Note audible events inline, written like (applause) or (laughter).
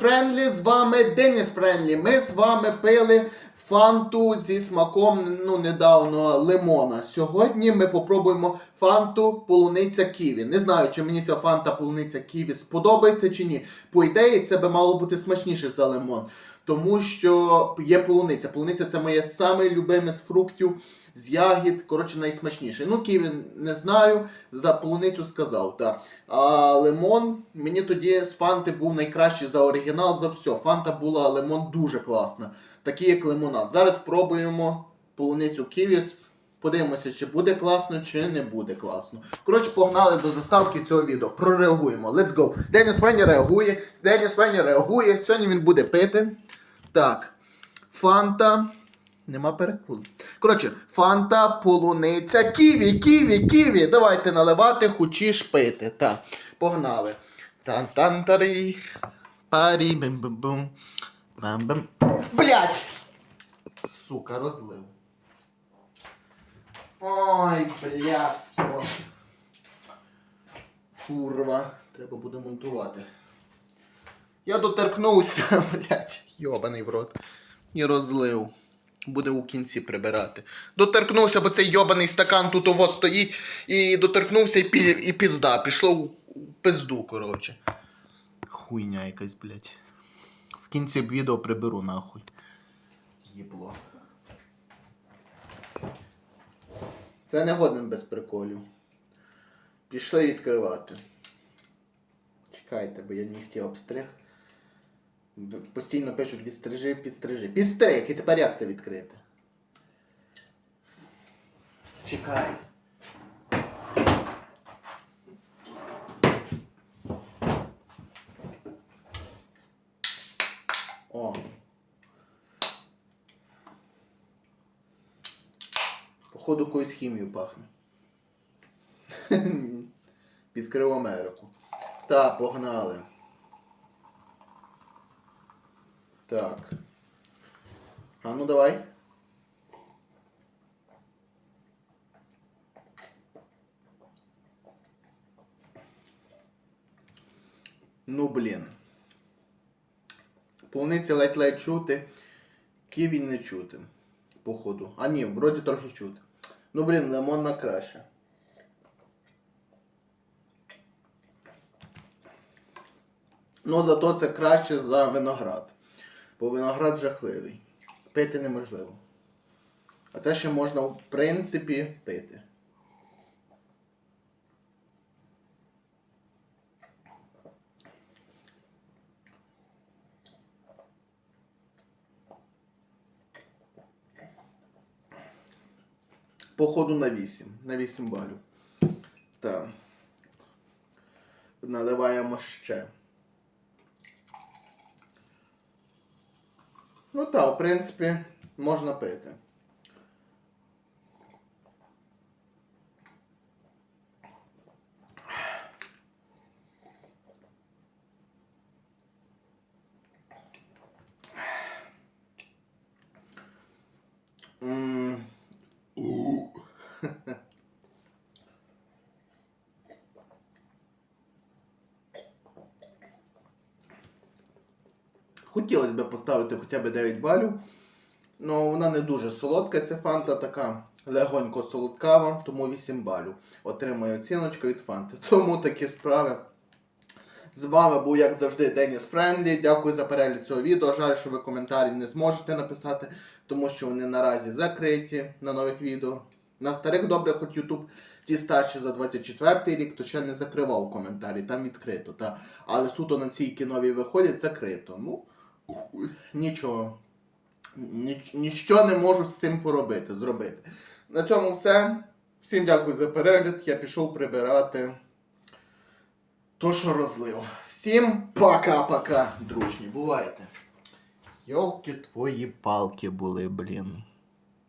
Френдлі, з вами Деніс Френдлі. Ми з вами пили фанту зі смаком ну, недавно лимона. Сьогодні ми попробуємо фанту полуниця Ківі. Не знаю, чи мені ця фанта полуниця Ківі сподобається чи ні. По ідеї, це би мало бути смачніше за лимон. Тому що є полуниця. Полуниця це моє саме любиме з фруктів, з ягід. Коротше, найсмачніше. Ну, ківі не знаю. За полуницю сказав, так. А лимон мені тоді з фанти був найкращий за оригінал, за все. Фанта була, лимон дуже класна. Такий як лимонад. Зараз спробуємо полуницю ківі. Подивимося, чи буде класно, чи не буде класно. Коротше, погнали до заставки цього відео. Прореагуємо. Let's go. Деніс Френі реагує. Деніс Френі реагує. Сьогодні він буде пити. Так. Фанта. Нема перекладу. Коротше, фанта, полуниця, ківі, ківі, ківі. Давайте наливати, хочеш пити. Так. Погнали. Тан-тан-тарі. Парі бим бим бум бам бам Блять! Сука, розлив. Ой, блядство. Курва. Треба буде монтувати. Я доторкнувся, (laughs) блядь, йобаний в рот. І розлив. Буде у кінці прибирати. Доторкнувся, бо цей йобаний стакан тут ово стоїть. І доторкнувся і, пі, і пізда. Пішло у пизду, коротше. Хуйня якась, блядь. В кінці відео приберу нахуй. Єбло. Це не годен без приколів. Пішли відкривати. Чекайте, бо я нігті обстриг. Постійно пишуть відстрижи, підстрижи. Підстриг! І тепер як це відкрити? Чекай. О. Походу якоюсь хімію пахне. (laughs) Відкрив Америку. Так, погнали. Так. А ну давай. Ну блін. Полуниці ледь-ледь чути. Ківі не чути. Походу. А ні, вроді трохи чути. Ну блін, лимонна краще. Ну зато це краще за виноград. Бо виноград жахливий. Пити неможливо. А це ще можна, в принципі, пити. Походу на 8. На 8 балів. Так. Наливаємо ще. Ну так, в принципі, можна пити. М. У. Хотілося б поставити хоча б 9 балів. Ну, вона не дуже солодка, ця фанта така легонько солодкава, тому 8 балів. Отримую оціночку від фанти. (laughs) Тому такі справи. З вами був, як завжди, Деніс Френдлі. Дякую за перегляд цього відео. Жаль, що ви коментарі не зможете написати, тому що вони наразі закриті на нових відео. На старих добре, хоч YouTube ті старші за 24 рік, то ще не закривав коментарі, там відкрито. Та. Але суто на цій кінові виходять закрито. Ну, нічого. Ніч, ніщо не можу з цим поробити, зробити. На цьому все. Всім дякую за перегляд. Я пішов прибирати то, що розлив. Всім пока-пока, дружні. Бувайте. Йолки твої палки були, блін.